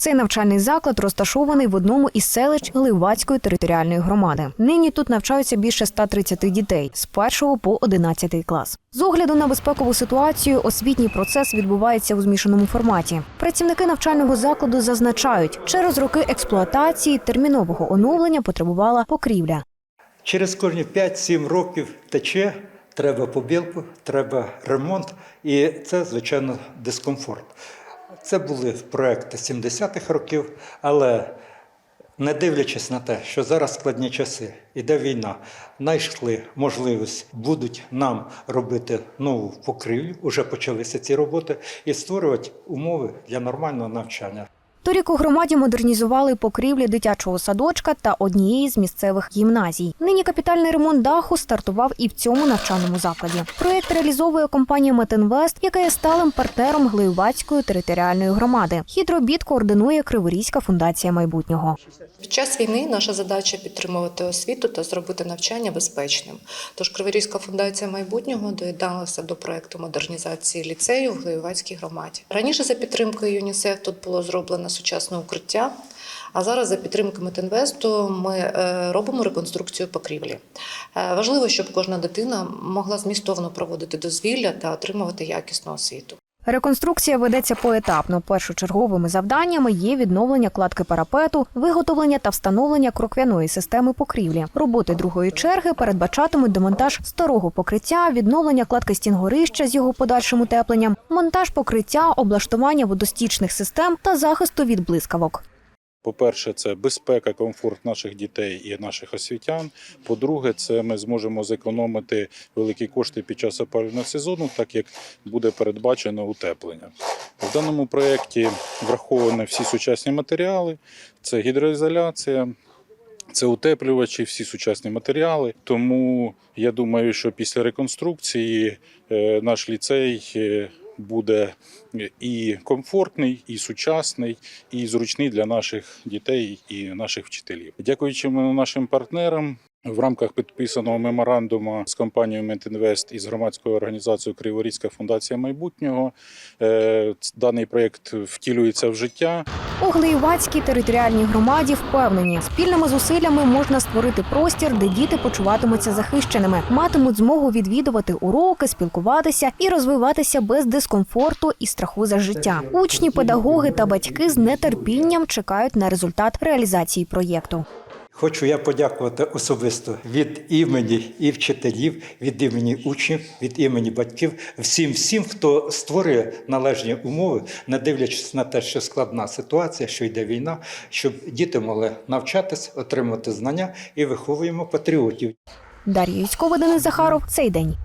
Цей навчальний заклад розташований в одному із селищ Гливацької територіальної громади. Нині тут навчаються більше 130 дітей з 1 по 11 клас. З огляду на безпекову ситуацію освітній процес відбувається у змішаному форматі. Працівники навчального закладу зазначають, через роки експлуатації термінового оновлення потребувала покрівля. Через кожні 5-7 років тече, треба побілку, треба ремонт, і це, звичайно, дискомфорт. Це були проекти 70-х років, але не дивлячись на те, що зараз складні часи, іде війна, знайшли можливість, будуть нам робити нову покрівлю, вже почалися ці роботи, і створювати умови для нормального навчання. Торік у громаді модернізували покрівлі дитячого садочка та однієї з місцевих гімназій. Нині капітальний ремонт даху стартував і в цьому навчальному закладі. Проєкт реалізовує компанія Метинвест, яка є сталим партнером Глиювацької територіальної громади. Хід робіт координує Криворізька фундація майбутнього. Під час війни наша задача підтримувати освіту та зробити навчання безпечним. Тож Криворізька фундація майбутнього доєдналася до проекту модернізації ліцею в Глиювацькій громаді. Раніше за підтримкою ЮНІСЕФ тут було зроблено сучасне укриття. А зараз за підтримки Метинвесту ми е, робимо реконструкцію покрівлі. Е, Важливо, щоб кожна дитина могла змістовно проводити дозвілля та отримувати якісну освіту. Реконструкція ведеться поетапно. Першочерговими завданнями є відновлення кладки парапету, виготовлення та встановлення кроквяної системи покрівлі. Роботи другої черги передбачатимуть демонтаж старого покриття, відновлення кладки стінгорища з його подальшим утепленням, монтаж покриття, облаштування водостічних систем та захисту від блискавок. По-перше, це безпека, комфорт наших дітей і наших освітян. По-друге, це ми зможемо зекономити великі кошти під час опалювального сезону, так як буде передбачено утеплення. В даному проєкті враховані всі сучасні матеріали, це гідроізоляція. Це утеплювачі, всі сучасні матеріали. Тому я думаю, що після реконструкції е, наш ліцей е, буде і комфортний, і сучасний, і зручний для наших дітей і наших вчителів. Дякуючи нашим партнерам. В рамках підписаного меморандуму з компанією Ментінвест і з громадською організацією Криворізька фундація майбутнього е, даний проєкт втілюється в життя. У Глеївацькій територіальній громаді впевнені, спільними зусиллями можна створити простір, де діти почуватимуться захищеними, матимуть змогу відвідувати уроки, спілкуватися і розвиватися без дискомфорту і страху за життя. Учні, педагоги та батьки з нетерпінням чекають на результат реалізації проєкту. Хочу я подякувати особисто від імені і вчителів, від імені учнів, від імені батьків, всім, всім, хто створює належні умови, не дивлячись на те, що складна ситуація, що йде війна, щоб діти могли навчатись, отримати знання і виховуємо патріотів. Дар'я Юськова, Денис Захаров. Цей день.